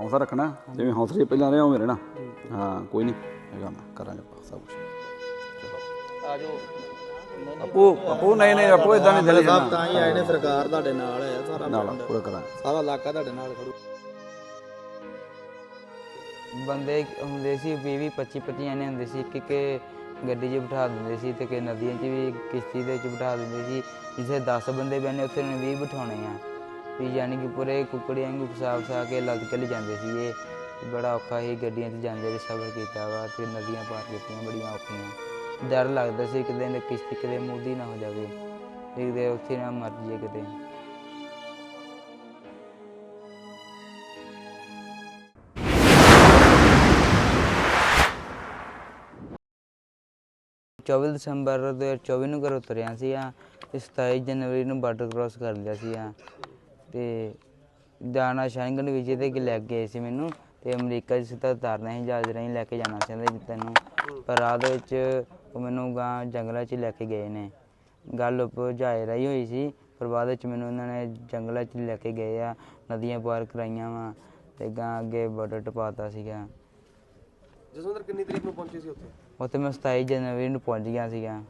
ਹੌਸਲਾ ਰੱਖਣਾ ਜਿਵੇਂ ਹੌਸਲੇ ਪਹਿਲਾਂ ਰਿਹਾ ਉਵੇਂ ਰਹਿਣਾ। ਹਾਂ। ਕੋਈ ਨਹੀਂ ਹੈਗਾ ਮੈਂ ਕਰਾਂਗੇ ਆਪਾਂ ਸਭ ਕੁਝ ਆਜੋ। ਆਪੋ ਆਪੋ ਨਹੀਂ ਨਹੀਂ ਆਪੋ ਇਦਾਂ ਨਹੀਂ ਦਿਲ ਸਾਹਿਬ ਤਾਂ ਹੀ ਆਏ ਨੇ ਸਰਕਾਰ ਤੁਹਾਡੇ ਨਾਲ ਹੈ ਸਾਰਾ ਨਾਲ ਪੂਰਾ ਕਰਾਂਗੇ। ਸਾਰਾ ਇਲਾਕਾ ਤੁਹਾਡੇ ਨਾਲ ਖੜੂ। ਬੰਦੇ ਹੁੰਦੇ ਸੀ 20 20 25 25 ਜਾਣੇ ਹੁੰਦੇ ਸੀ ਕਿ ਕਿ ਗੱਡੀ 'ਚ ਬਿਠਾ ਦਿੰਦੇ ਸੀ ਤੇ ਕਿ ਨਦੀਆਂ 'ਚ ਵੀ ਕਿਸ਼ਤੀ ਦੇ ਵਿੱਚ ਬਿਠਾ ਦਿੰਦੇ ਸੀ। ਜਿੱਥੇ 10 ਬੰਦੇ ਬੈਠੇ ਉੱਥੇ ਉਹਨੇ 20 ਬਿਠਾਉਣੇ ਆ। ਵੀ ਯਾਨੀ ਕਿ ਪੂਰੇ ਕੁੱਕੜੀਆਂ ਵਾਂਗੂ ਫਸਾ ਫਸਾ ਕੇ ਲੱਦ ਕੇ ਲਿਜਾਂਦੇ ਸੀ ਇਹ ਬੜਾ ਔਖਾ ਹੀ ਗੱਡੀਆਂ 'ਚ ਜਾਂਦੇ ਰਹੇ ਸਫ਼ਰ ਕੀਤਾ ਵਾ ਤੇ ਨਦੀਆਂ ਪਾਰ ਕੀਤੀਆਂ, ਬੜੀਆਂ ਔਖੀਆਂ। ਡਰ ਲੱਗਦਾ ਸੀ ਕਿਤੇ ਨਾ ਕਿਸ਼ਤੀ ਕਿਤੇ ਮੂਦੀ ਨਾ ਹੋ ਜਾਵੇ। ਕਿਤੇ ਉੱਥੇ ਨਾ ਮਰ ਜਾਈਏ ਕਿਤੇ। ਚੌਵੀ ਦਸੰਬਰ 2024 ਨੂੰ ਘਰੋਂ ਤੁਰਿਆ ਸੀ ਆ ਤੇ 27 ਜਨਵਰੀ ਨੂੰ ਬਾਰਡਰ ਕ੍ਰਾਸ ਕਰ ਲਿਆ ਸੀ ਆ ਤੇ ਜਾਣਾ ਸ਼ੈਂਗਨ ਵੀਜ਼ੇ ਤੇ ਕਿ ਲੈ ਕੇ ਗਏ ਸੀ ਮੈਨੂੰ ਤੇ ਅਮਰੀਕਾ 'ਚ ਸਿੱਧਾ ਉਤਾਰਨਾ ਸੀ ਜਹਾਜ਼ ਰਾਹੀਂ ਲੈ ਕੇ ਜਾਣਾ ਸੀ ਉਹਦੇ ਤੈਨੂੰ। ਪਰ ਰਾਹ ਦੇ ਵਿੱਚ ਉਹ ਮੈਨੂੰ ਗਾਂ ਜੰਗਲਾਂ 'ਚ ਲੈ ਕੇ ਗਏ ਨੇ। ਗੱਲ ਉੱਪਰ ਜਹਾਜ਼ ਰਾਹੀਂ ਹੋਈ ਸੀ ਪਰ ਬਾਅਦ ਵਿੱਚ ਮੈਨੂੰ ਉਹਨਾਂ ਨੇ ਜੰਗਲਾਂ 'ਚ ਲੈ ਕੇ ਗਏ ਆ ਨਦੀਆਂ ਪਾਰ ਕਰਾਈਆਂ ਵਾ ਤੇ ਗਾਂ ਅੱਗੇ ਬਾਰਡਰ ਟਪਾਤਾ ਸੀਗਾ। ਜਸਵਿੰਦਰ ਕਿੰਨੀ ਤਰੀਕ ਨੂੰ ਪਹੁੰਚੇ ਸੀ ਉੱਥੇ? ਉੱਥੇ ਮੈਂ 27 ਜਨਵਰੀ ਨੂੰ ਪਹੁੰਚ ਗਿਆ ਸੀਗਾ।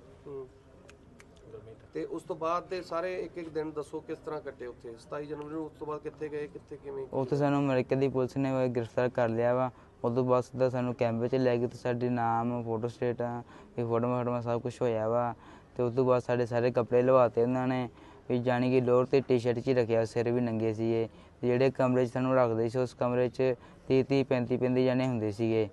ਤੇ ਉਸ ਤੋਂ ਬਾਅਦ ਦੇ ਸਾਰੇ ਇੱਕ ਇੱਕ ਦਿਨ ਦੱਸੋ ਕਿਸ ਤਰ੍ਹਾਂ ਕੱਟੇ ਉੱਥੇ? 27 ਜਨਵਰੀ ਨੂੰ ਉਸ ਤੋਂ ਬਾਅਦ ਕਿੱਥੇ ਗਏ, ਕਿੱਥੇ ਕਿਵੇਂ ਉੱਥੇ ਸਾਨੂੰ ਅਮਰੀਕਾ ਦੀ ਪੁਲਿਸ ਨੇ ਗ੍ਰਿਫਤਾਰ ਕਰ ਲਿਆ ਵਾ। ਉਦੋਂ ਬਾਅਦ ਸਿੱਧਾ ਸਾਨੂੰ ਕੈਂਪ ਵਿੱਚ ਲੈ ਗਏ ਤੇ ਸਾਡੇ ਨਾਮ, ਫੋਟੋ ਸਟੇਟ, ਇਹ ਫੋਟੋ ਫੋਟੋ ਸਭ ਕੁਝ ਹੋਇਆ ਵਾ। ਤੇ ਉਸ ਤੋਂ ਬਾਅਦ ਸਾਡੇ ਸਾਰੇ ਕੱਪੜੇ ਲਵਾਤੇ ਉਹਨਾਂ ਨੇ। ਵੀ ਜਾਣੀ ਕਿ ਲੋਅਰ ਤੇ ਟੀ-ਸ਼ਰਟ 'ਚ ਹੀ ਰੱਖਿਆ, ਸਿਰ ਵੀ ਨੰਗੇ ਸੀਗੇ। ਜਿਹੜੇ ਕਮਰੇ 'ਚ ਸਾਨੂੰ ਰੱਖਦੇ ਸੀ, ਉਸ ਕਮਰੇ 'ਚ 30 30 35 35 ਜਣੇ ਹੁੰਦੇ ਸੀਗੇ।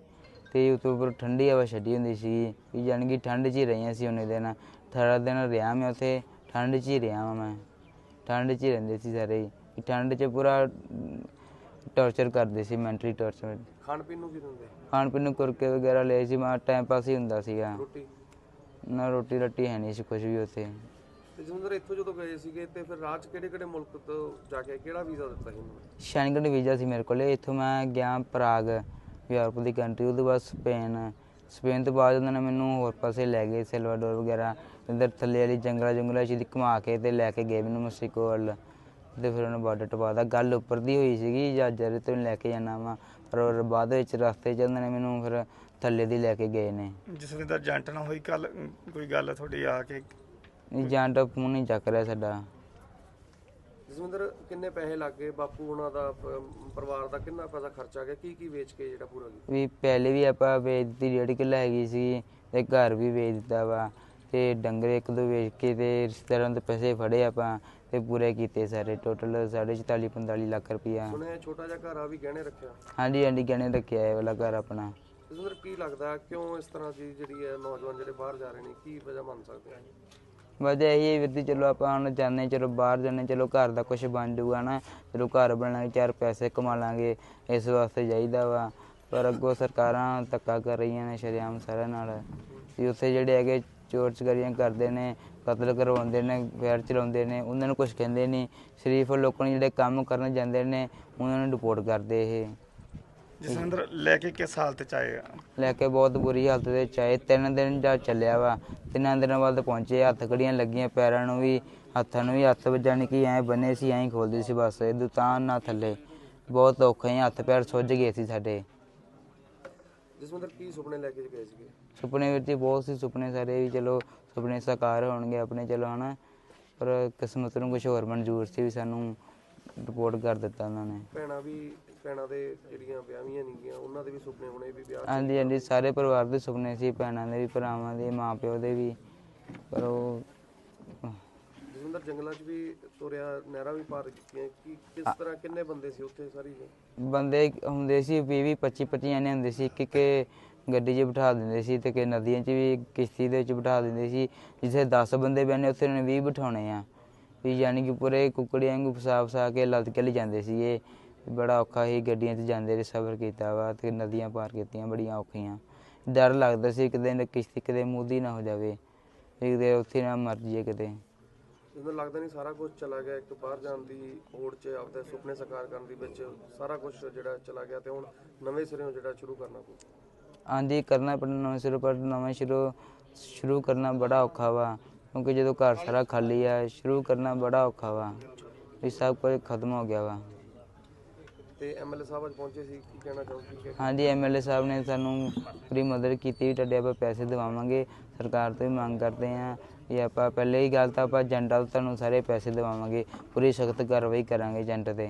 ਤੇ ਉਤੋਂ ਉੱਪਰ ਠੰਡੀ ਹਵਾ ਛੱਡੀ ਹੁੰਦੀ ਸੀ ਵੀ ਜਾਣੀ ਕਿ ਠੰਡ 'ਚ ਹੀ ਰਹੀਆਂ ਸੀ ਉਹਨੇ ਦਿਨ। 18 ਦਿਨ ਰਿਹਾ ਮੈਂ ਉੱਥੇ ਠੰਡ 'ਚ ਹੀ ਰਿਹਾ ਵਾਂ ਮੈਂ। ਠੰਡ 'ਚ ਹੀ ਰਹਿੰਦੇ ਸੀ ਸਾਰੇ ਹੀ। ਠੰਡ 'ਚ ਪੂਰਾ ਟੌਰਚਰ ਕਰਦੇ ਸੀ ਮੈਂਟਲੀ ਟੌਰਚਰ। ਖਾਣ ਪੀਣ ਨੂੰ ਕੀ ਦਿੰਦੇ? ਖਾਣ ਪੀਣ ਨੂੰ ਕੁਰਕੇ ਵਗੈਰਾ ਲਏ ਸੀ ਮਾ ਟਾਈਮ ਪਾਸ ਹੀ ਹੁੰਦਾ ਸੀਗਾ। ਰੋਟੀ? ਨਾ ਰੋਟੀ ਰੱਟੀ ਹੈ ਨਹੀਂ ਸੀ ਕੁਝ ਵੀ ਉੱਥੇ। ਤੇ ਜਸਵਿੰਦਰ ਇੱਥੋਂ ਜਦੋਂ ਗਏ ਸੀਗੇ ਤੇ ਫਿਰ ਰਾਜ ਕਿਹੜੇ ਕਿਹੜੇ ਮੁਲਕ ਤੋਂ ਜਾ ਕੇ ਕਿਹੜਾ ਵੀਜ਼ਾ ਦਿੱਤਾ ਸੀ ਨੇ ਸ਼ੈਂਗਨ ਵੀਜ਼ਾ ਸੀ ਮੇਰੇ ਕੋਲ ਇੱਥੋਂ ਮੈਂ ਗਿਆ ਪ੍ਰਾਗ। ਯੂਰਪ ਦੀ ਕੰਟਰੀ ਉਹਦੇ ਬਾਅਦ ਸਪੇਨ ਸਪੇਨ ਤੋਂ ਬਾਅਦ ਉਹਨਾਂ ਨੇ ਮੈਨੂੰ ਹੋਰ ਪਾਸੇ ਲੈ ਗਏ ਸੈਲਵਾਡੋਰ ਵਗੈਰਾ ਇੱਧਰ ਥੱਲੇ ਵਾਲੀ ਜੰਗਲਾਂ ਜੰਗਲਾਂ 'ਚ ਦੀ ਘੁਮਾ ਕੇ ਤੇ ਲੈ ਕੇ ਗਏ ਮੈਨੂੰ ਮੈਕਸੀਕੋ ਵੱਲ। ਤੇ ਫਿਰ ਉਹਨਾਂ ਬਾਰਡਰ ਟਪਾਦਾ ਗੱਲ ਉੱਪਰ ਦੀ ਹੋਈ ਸੀਗੀ ਜਹਾਜ਼ਾਂ ਤੋਂ ਲੈ ਕੇ ਜਾਣਾ ਵਾ ਪਰ ਉਹ ਬਾਅਦ ਵਿੱਚ ਰਸਤੇ 'ਚ ਉਹਨਾਂ ਨੇ ਮੈਨੂੰ ਫਿਰ ਥੱਲੇ ਦੀ ਲੈ ਕੇ ਗਏ ਨੇ। ਜਸਵਿੰਦਰ ਜੰਟ ਨਾਲ ਹੋਈ ਕੱਲ ਕੋਈ ਗੱਲ ਤੁਹਾਡੀ ਆ ਕੇ? ਤਾਂ ਫੋਨ ਨਹੀਂ ਚੱਕ ਰਿਹਾ ਸਾਡਾ। ਜਸਵਿੰਦਰ ਕਿੰਨੇ ਪੈਸੇ ਲੱਗ ਬਾਪੂ ਉਹਨਾਂ ਦਾ ਪ- ਪਰਿਵਾਰ ਦਾ ਕਿੰਨਾ ਪੈਸਾ ਖਰਚਾ ਗਿਆ? ਕੀ ਕੀ ਵੇਚ ਕੇ ਜਿਹੜਾ ਪੂਰਾ ਕੀਤਾ? ਵੀ ਪਹਿਲੇ ਵੀ ਆਪਾਂ ਵੇਚ ਦਿੱਤੀ ਡੇਢ ਕਿੱਲਾ ਹੈਗੀ ਸੀ ਤੇ ਘਰ ਵੀ ਵੇਚ ਦਿੱਤਾ ਵਾ। ਤੇ ਡੰਗਰ ਇੱਕ ਦੋ ਵੇਚ ਕੇ ਤੇ ਰਿਸ਼ਤੇਦਾਰਾਂ ਤੋਂ ਪੈਸੇ ਫੜੇ ਆਪਾਂ ਤੇ ਪੂਰੇ ਕੀਤੇ ਸਾਰੇ। ਟੋਟਲ 44 45 ਲੱਖ ਰੁਪਈਆ। ਸੁਣਿਆ ਛੋਟਾ ਜਿਹਾ ਘਰ ਆ ਵੀ ਗਹਿਣੇ ਰੱਖਿਆ? ਹਾਂਜੀ ਹਾਂਜੀ ਗਹਿਣੇ ਰੱਖਿਆ ਇਹ ਵਾਲਾ ਘਰ ਆਪਣਾ। ਜਸਵਿੰਦਰ ਕੀ ਲੱਗਦਾ ਕਿਉਂ ਇਸ ਤਰ੍ਹਾਂ ਦੀ ਜਿਹੜੀ ਹੈ ਨੌਜਵਾਨ ਜਿਹੜੇ ਬਾਹਰ ਜਾ ਰਹੇ ਨੇ ਕੀ ਵਜ੍ਹਾ ਮੰਨ ਸਕਦੇ ਆ ਵਜ੍ਹਾ ਇਹੀ ਹੈ ਵੀਰ ਜੀ ਚਲੋ ਆਪਾਂ ਹੁਣ ਜਾਂਦੇ ਹਾਂ, ਚਲੋ ਬਾਹਰ ਜਾਂਦੇ ਚਲੋ ਘਰ ਦਾ ਕੁਝ ਬਣ ਜੂਗਾ ਨਾ। ਚਲੋ ਘਰ ਬਣਾਂਗੇ ਚਾਰ ਪੈਸੇ ਕਮਾ ਲਾਂਗੇ ਇਸ ਵਾਸਤੇ ਚਾਹੀਦਾ ਵਾ। ਪਰ ਅੱਗੋਂ ਸਰਕਾਰਾਂ ਧੱਕਾ ਕਰ ਰਹੀਆਂ ਨੇ ਸ਼ਰੇਆਮ ਸਾਰਿਆਂ ਨਾਲ। ਵੀ ਉੱਥੇ ਜਿਹੜੇ ਹੈਗੇ ਚੋਰ ਚਕਾਰੀਆਂ ਕਰਦੇ ਨੇ ਕਤਲ ਕਰਵਾਉਂਦੇ ਨੇ ਫੈਰ ਚਲਾਉਂਦੇ ਨੇ ਉਹਨਾਂ ਨੂੰ ਕੁਝ ਕਹਿੰਦੇ ਨਹੀਂ। ਸ਼ਰੀਫ ਲੋਕਾਂ ਨੂੰ ਜਿਹੜੇ ਕੰਮ ਕਰਨ ਜਾਂਦੇ ਨੇ ਉਹਨਾਂ ਨੂੰ ਰਿਪੋਰਟ ਕਰਦੇ ਇਹ। ਜਸਵਿੰਦਰ ਲੈ ਕੇ ਕਿਸ ਹਾਲਤ ਚ ਆਏ ਆ? ਲੈ ਕੇ ਬਹੁਤ ਬੁਰੀ ਹਾਲਤ ਦੇ ਵਿੱਚ ਆਏ। ਤਿੰਨ ਦਿਨ ਜਾ ਚੱਲਿਆ ਵਾ। ਤਿੰਨਾਂ ਦਿਨਾਂ ਬਾਅਦ ਪਹੁੰਚੇ ਹੱਥ ਕੜੀਆਂ ਲੱਗੀਆਂ ਪੈਰਾਂ ਨੂੰ ਵੀ ਹੱਥਾਂ ਨੂੰ ਵੀ ਹੱਥ ਵੱਜਣ ਕਿ ਐ ਬਨੇ ਸੀ ਐਂ ਖੋਲਦੇ ਸੀ ਬਸ। ਦੁਕਾਨ ਨਾ ਥੱਲੇ। ਬਹੁਤ ਔਖੇ ਹੱਥ ਪੈਰ ਸੁੱਜ ਗਏ ਸੀ ਸਾਡੇ। ਜਸਵਿੰਦਰ ਕੀ ਸੁਪਨੇ ਲੈ ਕੇ ਗਏ ਸੀਗੇ? ਸੁਪਨੇ ਵਿੱਚ ਹੀ ਬਹੁਤ ਸੀ ਸੁਪਨੇ ਸਾਰੇ ਵੀ ਚਲੋ ਸੁਪਨੇ ਸਾਕਾਰ ਹੋਣਗੇ ਆਪਣੇ ਚਲੋ ਹਨਾ। ਪਰ ਕਿਸਮਤ ਨੂੰ ਕੁਝ ਹੋਰ ਮਨਜ਼ੂਰ ਸੀ ਵੀ ਸਾਨੂੰ ਰਿਪੋਰਟ ਕਰ ਦਿੱਤਾ ਉਹਨਾਂ ਨੇ। ਭੈਣਾਂ ਵੀ ਭੈਣਾਂ ਦੇ ਜਿਹੜੀਆਂ ਵਿਆਹੀਆਂ ਨਹੀਂ ਗਈਆਂ ਉਹਨਾਂ ਦੇ ਵੀ ਸੁਪਨੇ ਹੋਣੇ ਵੀ ਵਿਆਹ ਹਾਂਜੀ ਹਾਂਜੀ ਸਾਰੇ ਪਰਿਵਾਰ ਦੇ ਸੁਪਨੇ ਸੀ ਭੈਣਾਂ ਦੇ ਵੀ ਭਰਾਵਾਂ ਦੇ ਮਾਪਿਓ ਦੇ ਵੀ। ਪਰ ਉਹ ਜਸਵਿੰਦਰ ਜੰਗਲਾਂ 'ਚ ਵੀ ਤੁਰਿਆ ਨਹਿਰਾਂ ਵੀ ਪਾਰ ਕੀਤੀਆਂ ਕੀ ਕਿਸ ਤਰ੍ਹਾਂ ਕਿੰਨੇ ਬੰਦੇ ਸੀ ਉੱਥੇ ਸਾਰੀ ਜੀ ਬੰਦੇ ਹੁੰਦੇ ਸੀ 20 20 25 25 ਜਣੇ ਹੁੰਦੇ ਸੀ ਕਿ ਕਿ ਗੱਡੀ 'ਚ ਬਿਠਾ ਦਿੰਦੇ ਸੀ ਤੇ ਕਿ ਨਦੀਆਂ 'ਚ ਵੀ ਕਿਸ਼ਤੀ ਦੇ ਵਿੱਚ ਬਿਠਾ ਦਿੰਦੇ ਸੀ ਜਿੱਥੇ 10 ਬੰਦੇ ਬੈਠੇ ਉੱਥੇ ਉਹਨੇ 20 ਬਿਠਾਉਣੇ ਆ। ਵੀ ਯਾਨੀ ਕਿ ਪੂਰੇ ਕੁੱਕੜੀਆਂ ਵਾਂਗੂ ਫਸਾ ਫਸਾ ਕੇ ਲੱਦ ਕੇ ਲਿਜਾਂਦੇ ਸੀ ਇਹ ਬੜਾ ਔਖਾ ਹੀ ਗੱਡੀਆਂ 'ਚ ਜਾਂਦੇ ਰਹੇ ਸਫ਼ਰ ਕੀਤਾ ਵਾ ਤੇ ਨਦੀਆਂ ਪਾਰ ਕੀਤੀਆਂ ਬੜੀਆਂ ਔਖੀਆਂ। ਡਰ ਲੱਗਦਾ ਸੀ ਕਿਤੇ ਨਾ ਕਿਸ਼ਤੀ ਕਿਤੇ ਮੂਦੀ ਨਾ ਹੋ ਜਾਵੇ। ਵੀ ਕਿਤੇ ਉੱਥੇ ਨਾ ਮਰ ਜਾਈਏ ਕਿਤੇ। ਜਦੋਂ ਲੱਗਦਾ ਨਹੀਂ ਸਾਰਾ ਕੁਝ ਚਲਾ ਗਿਆ ਇੱਕ ਬਾਹਰ ਜਾਣ ਦੀ ਹੋੜ 'ਚ ਆਪਦੇ ਸੁਪਨੇ ਸਾਕਾਰ ਕਰਨ ਦੀ ਵਿੱਚ ਸਾਰਾ ਕੁਝ ਜਿਹੜਾ ਚਲਾ ਗਿਆ ਤੇ ਹੁਣ ਨਵੇਂ ਸਿਰਿਓਂ ਜਿਹੜਾ ਸ਼ੁਰੂ ਕਰਨਾ ਪਊ। ਹਾਂਜੀ ਕਰਨਾ ਪੈਣਾ ਨਵਾਂ ਸਿਰੋਂ ਪਰ ਨਵਾਂ ਸ਼ੁਰੂ ਸ਼ੁਰੂ ਕਰਨਾ ਬੜਾ ਔਖਾ ਵਾ। ਕਿਉਂਕਿ ਜਦੋਂ ਘਰ ਸਾਰਾ ਖਾਲੀ ਆ ਸ਼ੁਰੂ ਕਰਨਾ ਬੜਾ ਔਖਾ ਵਾ। ਇਹ ਸਭ ਕੁਝ ਖਤਮ ਹੋ ਗਿਆ ਵਾ। ਤੇ ਐਮਐਲਏ ਸਾਹਿਬ ਅੱਜ ਪਹੁੰਚੇ ਸੀ ਕੀ ਕਹਿਣਾ ਚਾਹੋਗੇ? ਹਾਂਜੀ ਐਮਐਲਏ ਸਾਹਿਬ ਨੇ ਸਾਨੂੰ ਪੂਰੀ ਮਦਦ ਕੀਤੀ ਵੀ ਤੁਹਾਡੇ ਆਪਾਂ ਪੈਸੇ ਦਿਵਾਵਾਂਗੇ ਸਰਕਾਰ ਤੋਂ ਵੀ ਮੰਗ ਕਰਦੇ ਹਾਂ ਵੀ ਆਪਾਂ ਪਹਿਲੇ ਹੀ ਗੱਲ ਤਾਂ ਆਪਾਂ ਏਜੰਟਾਂ ਤੋਂ ਤੁਹਾਨੂੰ ਸਾਰੇ ਪੈਸੇ ਦਿਵਾਵਾਂਗੇ ਪੂਰੀ ਸਖਤ ਕਾਰਵਾਈ ਕਰਾਂਗੇ ਏਜੰਟ ਤੇ।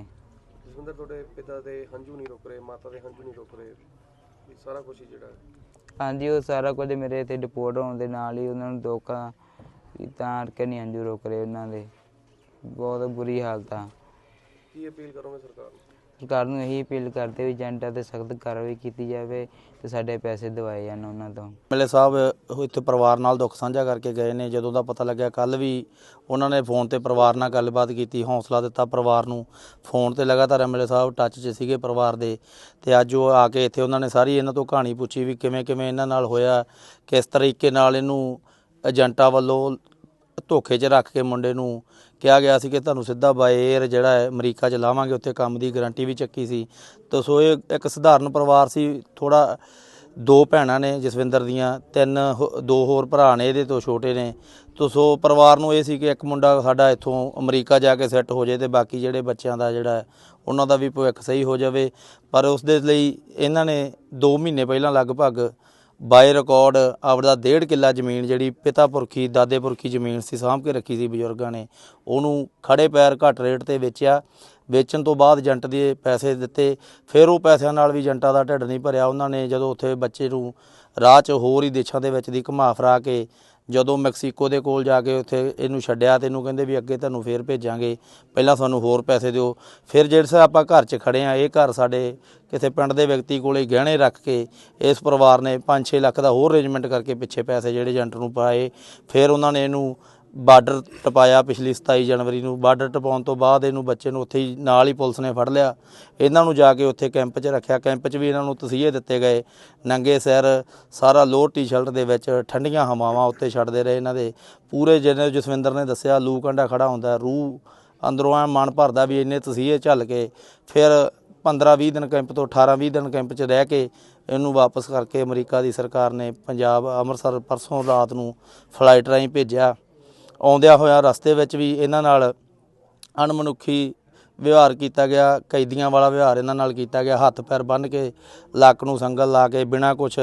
ਜਸਵਿੰਦਰ ਤੁਹਾਡੇ ਪਿਤਾ ਦੇ ਹੰਝੂ ਨਹੀਂ ਰੁਕ ਰਹੇ ਮਾਤਾ ਦੇ ਹੰਝੂ ਨਹੀਂ ਰੁਕ ਰਹੇ ਇਹ ਸਾਰਾ ਕੁਝ ਹੀ ਜਿਹੜਾ। ਹਾਂਜੀ ਉਹ ਸਾਰਾ ਕੁਝ ਮੇਰੇ ਤੇ ਰਿਪੋਰਟ ਹੋਣ ਦੇ ਨਾਲ ਹੀ ਉਹਨਾਂ ਨੂੰ ਧੋਖਾ ਵੀ ਤਾਂ ਕਰਕੇ ਨਹੀਂ ਅੰਜੂ ਰੁਕ ਰਹੇ ਉਹਨਾਂ ਦੇ। ਬਹੁਤ ਬੁਰੀ ਹਾਲਤ ਆ। ਕੀ ਅਪੀਲ ਕਰੋਗੇ ਸਰਕਾਰ ਨੂੰ? ਸਰਕਾਰ ਨੂੰ ਇਹੀ ਅਪੀਲ ਕਰਦੇ ਵੀ ਏਜੰਟਾਂ ਤੇ ਸਖਤ ਕਾਰਵਾਈ ਕੀਤੀ ਜਾਵੇ ਤੇ ਸਾਡੇ ਪੈਸੇ ਦਿਵਾਏ ਜਾਣ ਉਹਨਾਂ ਤੋਂ। ਐਮਐਲਏ ਸਾਹਿਬ ਉਹ ਇੱਥੇ ਪਰਿਵਾਰ ਨਾਲ ਦੁੱਖ ਸਾਂਝਾ ਕਰਕੇ ਗਏ ਨੇ। ਜਦੋਂ ਦਾ ਪਤਾ ਲੱਗਿਆ ਕੱਲ ਵੀ ਉਹਨਾਂ ਨੇ ਫੋਨ ਤੇ ਪਰਿਵਾਰ ਨਾਲ ਗੱਲਬਾਤ ਕੀਤੀ ਹੌਸਲਾ ਦਿੱਤਾ ਪਰਿਵਾਰ ਨੂੰ। ਫੋਨ ਤੇ ਲਗਾਤਾਰ ਐਮਐਲਏ ਸਾਹਿਬ ਟੱਚ 'ਚ ਸੀਗੇ ਪਰਿਵਾਰ ਦੇ। ਤੇ ਅੱਜ ਉਹ ਆ ਕੇ ਇੱਥੇ ਉਹਨਾਂ ਨੇ ਸਾਰੀ ਇਹਨਾਂ ਤੋਂ ਕਹਾਣੀ ਪੁੱਛੀ ਵੀ ਕਿਵੇਂ ਕਿਵੇਂ ਇਹਨਾਂ ਨਾਲ ਹੋਇਆ ਕਿਸ ਤਰੀਕੇ ਨਾਲ ਇਹਨੂੰ ਏਜੰਟਾਂ ਵੱਲੋਂ ਧੋਖੇ 'ਚ ਰੱਖ ਕੇ ਮੁੰਡੇ ਨੂੰ ਕਿਹਾ ਗਿਆ ਸੀ ਕਿ ਤੁਹਾਨੂੰ ਸਿੱਧਾ ਬਾਏ 에ਅਰ ਜਿਹੜਾ ਹੈ ਅਮਰੀਕਾ 'ਚ ਲਾਵਾਂਗੇ, ਉੱਥੇ ਕੰਮ ਦੀ ਗਾਰੰਟੀ ਵੀ ਚੱਕੀ ਸੀ। ਤਾਂ ਸੋ ਇਹ ਇੱਕ ਸਧਾਰਨ ਪਰਿਵਾਰ ਸੀ ਥੋੜਾ ਦੋ ਭੈਣਾਂ ਨੇ ਜਸਵਿੰਦਰ ਦੀਆਂ, ਤਿੰਨ ਹੋ- ਦੋ ਹੋਰ ਭਰਾ ਨੇ ਇਹਦੇ ਤੋਂ ਛੋਟੇ ਨੇ। ਤੋ ਸੋ ਪਰਿਵਾਰ ਨੂੰ ਇਹ ਸੀ ਕਿ ਇੱਕ ਮੁੰਡਾ ਸਾਡਾ ਇੱਥੋਂ ਅਮਰੀਕਾ ਜਾ ਕੇ ਸੈੱਟ ਹੋ ਜਾਏ ਤੇ ਬਾਕੀ ਜਿਹੜੇ ਬੱਚਿਆਂ ਦਾ ਜਿਹੜਾ ਉਹਨਾਂ ਦਾ ਵੀ ਭਵਿੱਖ ਸਹੀ ਹੋ ਜਾਵੇ। ਪਰ ਉਸ ਦੇ ਲਈ ਇਹਨਾਂ ਨੇ 2 ਮਹੀਨੇ ਪਹਿਲਾਂ ਲਗਭਗ ਬਾਏ ਰਿਕਾਰਡ ਆਪਦਾ ਡੇਢ ਕਿੱਲਾ ਜ਼ਮੀਨ ਜਿਹੜੀ ਪਿਤਾ ਪੁਰਖੀ, ਦਾਦੇ ਪੁਰਖੀ ਜ਼ਮੀਨ ਸੀ, ਸਾਂਭ ਕੇ ਰੱਖੀ ਸੀ ਬਜ਼ੁਰਗਾਂ ਨੇ। ਉਹਨੂੰ ਖੜੇ ਪੈਰ ਘੱਟ ਰੇਟ ਤੇ ਵੇਚਿਆ। ਵੇਚਣ ਤੋਂ ਬਾਅਦ ਏਜੰਟ ਦੇ ਪੈਸੇ ਦਿੱਤੇ। ਫਿਰ ਉਹ ਪੈਸਿਆਂ ਨਾਲ ਵੀ ਏਜੰਟਾਂ ਦਾ ਢਿੱਡ ਨਹੀਂ ਭਰਿਆ। ਉਹਨਾਂ ਨੇ ਜਦੋਂ ਉੱਥੇ ਬੱਚੇ ਨੂੰ ਰਾਹ 'ਚ ਹੋਰ ਹੀ ਦੇਸ਼ਾਂ ਦੇ ਵਿੱਚ ਦੀ ਘੁਮਾ ਫਰਾ ਕੇ ਜਦੋਂ ਮੈਕਸੀਕੋ ਦੇ ਕੋਲ ਜਾ ਕੇ ਉੱਥੇ ਇਹਨੂੰ ਛੱਡਿਆ ਤੇ ਇਹਨੂੰ ਕਹਿੰਦੇ ਵੀ ਅੱਗੇ ਤੁਹਾਨੂੰ ਫੇਰ ਭੇਜਾਂਗੇ, ਪਹਿਲਾਂ ਸਾਨੂੰ ਹੋਰ ਪੈਸੇ ਦਿਓ। ਫਿਰ ਜਿਹੜੇ ਸੇ ਆਪਾਂ ਘਰ 'ਚ ਖੜੇ ਆ, ਇਹ ਘਰ ਸਾਡੇ ਕਿਸੇ ਪਿੰਡ ਦੇ ਵਿਅਕਤੀ ਕੋਲੇ ਗਹਿਣੇ ਰੱਖ ਕੇ ਇਸ ਪਰਿਵਾਰ ਨੇ 5-6 ਲੱਖ ਦਾ ਹੋਰ ਅਰੇਂਜਮੈਂਟ ਕਰਕੇ ਪਿੱਛੇ ਪੈਸੇ ਜਿਹੜੇ ਏਜੰਟ ਨੂੰ ਪਾਏ, ਫਿਰ ਉਹਨਾਂ ਨੇ ਇਹਨੂੰ ਬਾਰਡਰ ਟਪਾਇਆ ਪਿਛਲੀ 27 ਜਨਵਰੀ ਨੂੰ। ਬਾਰਡਰ ਟਪਾਉਣ ਤੋਂ ਬਾਅਦ ਇਹਨੂੰ ਬੱਚੇ ਨੂੰ ਉੱਥੇ ਹੀ ਨਾਲ ਹੀ ਪੁਲਿਸ ਨੇ ਫੜ ਲਿਆ। ਇਹਨਾਂ ਨੂੰ ਜਾ ਕੇ ਉੱਥੇ ਕੈਂਪ 'ਚ ਰੱਖਿਆ। ਕੈਂਪ 'ਚ ਵੀ ਇਹਨਾਂ ਨੂੰ ਤਸੀਹੇ ਦਿੱਤੇ ਗਏ। ਨੰਗੇ ਸਿਰ ਸਾਰਾ ਲੋਅਰ ਟੀ-ਸ਼ਰਟ ਦੇ ਵਿੱਚ ਠੰਡੀਆਂ ਹਵਾਵਾਂ ਉੱਤੇ ਛੱਡਦੇ ਰਹੇ ਇਹਨਾਂ ਦੇ। ਪੂਰੇ ਜਿਹਨੇ ਜਸਵਿੰਦਰ ਨੇ ਦੱਸਿਆ, ਲੂ ਕੰਡਾ ਖੜਾ ਹੁੰਦਾ, ਰੂਹ ਅੰਦਰੋਂ ਐ ਮਨ ਭਰਦਾ ਵੀ ਇੰਨੇ ਤਸੀਹੇ ਝੱਲ ਕੇ ਫਿਰ 15-20 ਦਿਨ ਕੈਂਪ ਤੋਂ 18-20 ਦਿਨ ਕੈਂਪ 'ਚ ਰਹਿ ਕੇ ਇਹਨੂੰ ਵਾਪਸ ਕਰਕੇ ਅਮਰੀਕਾ ਦੀ ਸਰਕਾਰ ਨੇ ਪੰਜਾਬ, ਅੰਮ੍ਰਿਤਸਰ ਪਰਸੋਂ ਰਾਤ ਨੂੰ ਫਲਾਈਟ ਰਾਹੀਂ ਭੇਜਿਆ। ਆਉਂਦਿਆਂ ਹੋਇਆਂ ਰਸਤੇ ਵਿੱਚ ਵੀ ਇਹਨਾਂ ਨਾਲ ਅਣਮਨੁੱਖੀ ਵਿਵਹਾਰ ਕੀਤਾ ਗਿਆ, ਕੈਦੀਆਂ ਵਾਲਾ ਵਿਵਹਾਰ ਇਹਨਾਂ ਨਾਲ ਕੀਤਾ ਗਿਆ, ਹੱਥ ਪੈਰ ਬੰਨ੍ਹ ਕੇ ਲੱਕ ਨੂੰ ਸੰਗਲ ਲਾ ਕੇ, ਬਿਨਾਂ ਕੁਝ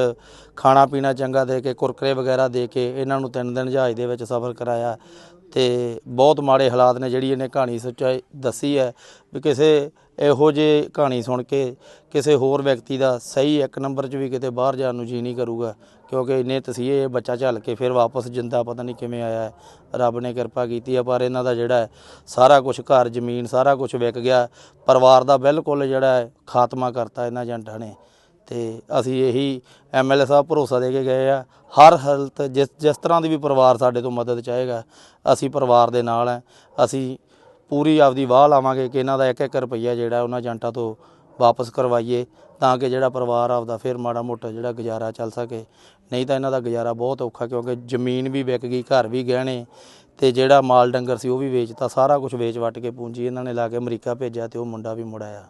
ਖਾਣਾ ਪੀਣਾ ਚੰਗਾ ਦੇ ਕੇ, ਕੁਰਕਰੇ ਵਗੈਰਾ ਦੇ ਕੇ ਇਹਨਾਂ ਨੂੰ ਤਿੰਨ ਦਿਨ ਜਹਾਜ਼ ਦੇ ਵਿੱਚ ਸਫ਼ਰ ਕਰਾਇਆ। ਤੇ ਬਹੁਤ ਮਾੜੇ ਹਾਲਾਤ ਨੇ ਜਿਹੜੀ ਇਹਨੇ ਕਹਾਣੀ ਸੱਚਾਈ ਦੱਸੀ ਹੈ ਵੀ ਕਿਸੇ ਇਹੋ ਜੇ ਕਹਾਣੀ ਸੁਣ ਕੇ ਕਿਸੇ ਹੋਰ ਵਿਅਕਤੀ ਦਾ ਸਹੀ ਇੱਕ ਨੰਬਰ 'ਚ ਵੀ ਕਿਤੇ ਬਾਹਰ ਜਾਣ ਨੂੰ ਜੀ ਨਹੀਂ ਕਰੂਗਾ, ਕਿਉਂਕਿ ਇੰਨੇ ਤਸੀਹੇ ਇਹ ਬੱਚਾ ਝੱਲ ਕੇ ਫਿਰ ਵਾਪਸ ਜਿੰਦਾ ਪਤਾ ਨਹੀਂ ਕਿਵੇਂ ਆਇਆ ਰੱਬ ਨੇ ਕਿਰਪਾ ਕੀਤੀ ਹੈ ਪਰ ਇਹਨਾਂ ਦਾ ਜਿਹੜਾ ਸਾਰਾ ਕੁਝ ਘਰ ਜ਼ਮੀਨ, ਸਾਰਾ ਕੁਝ ਵਿਕ ਗਿਆ। ਪਰਿਵਾਰ ਦਾ ਬਿਲਕੁਲ ਜਿਹੜਾ ਖਾਤਮਾ ਕਰਤਾ ਇਹਨਾਂ ਏਜੰਟਾਂ ਨੇ। ਤੇ ਅਸੀਂ ਇਹੀ ਐਮਐਲਏ ਸਾਹਿਬ ਭਰੋਸਾ ਦੇ ਕੇ ਗਏ ਆ। ਹਰ ਹਾਲਤ, ਜਿਸ ਜਿਸ ਤਰ੍ਹਾਂ ਦੀ ਵੀ ਪਰਿਵਾਰ ਸਾਡੇ ਤੋਂ ਮਦਦ ਚਾਹੇਗਾ, ਅਸੀਂ ਪਰਿਵਾਰ ਦੇ ਨਾਲ ਹੈ ਅਸੀਂ ਪੂਰੀ ਆਪਦੀ ਵਾਹ ਲਾਵਾਂਗੇ ਕਿ ਇਹਨਾਂ ਦਾ ਇੱਕ ਇੱਕ ਰੁਪਈਆ ਜਿਹੜਾ ਉਹਨਾਂ ਏਜੰਟਾਂ ਤੋਂ ਵਾਪਸ ਕਰਵਾਈਏ, ਤਾਂ ਕਿ ਜਿਹੜਾ ਪਰਿਵਾਰ ਆਪਦਾ ਫਿਰ ਮਾੜਾ ਮੋਟਾ ਜਿਹੜਾ ਗੁਜ਼ਾਰਾ ਚੱਲ ਸਕੇ। ਨਹੀਂ ਤਾਂ ਇਹਨਾਂ ਦਾ ਗੁਜ਼ਾਰਾ ਬਹੁਤ ਔਖਾ, ਕਿਉਂਕਿ ਜ਼ਮੀਨ ਵੀ ਵਿਕ ਗਈ, ਘਰ ਵੀ ਗਹਿਣੇ, ਤੇ ਜਿਹੜਾ ਮਾਲ ਡੰਗਰ ਸੀ ਉਹ ਵੀ ਵੇਚਤਾ, ਸਾਰਾ ਕੁਝ ਵੇਚ ਵਟ ਕੇ ਪੂੰਜੀ ਇਹਨਾਂ ਨੇ ਲਾ ਕੇ ਅਮਰੀਕਾ ਭੇਜਿਆ ਤੇ ਉਹ ਮੁੰਡਾ ਵੀ ਮੁੜਾਇਆ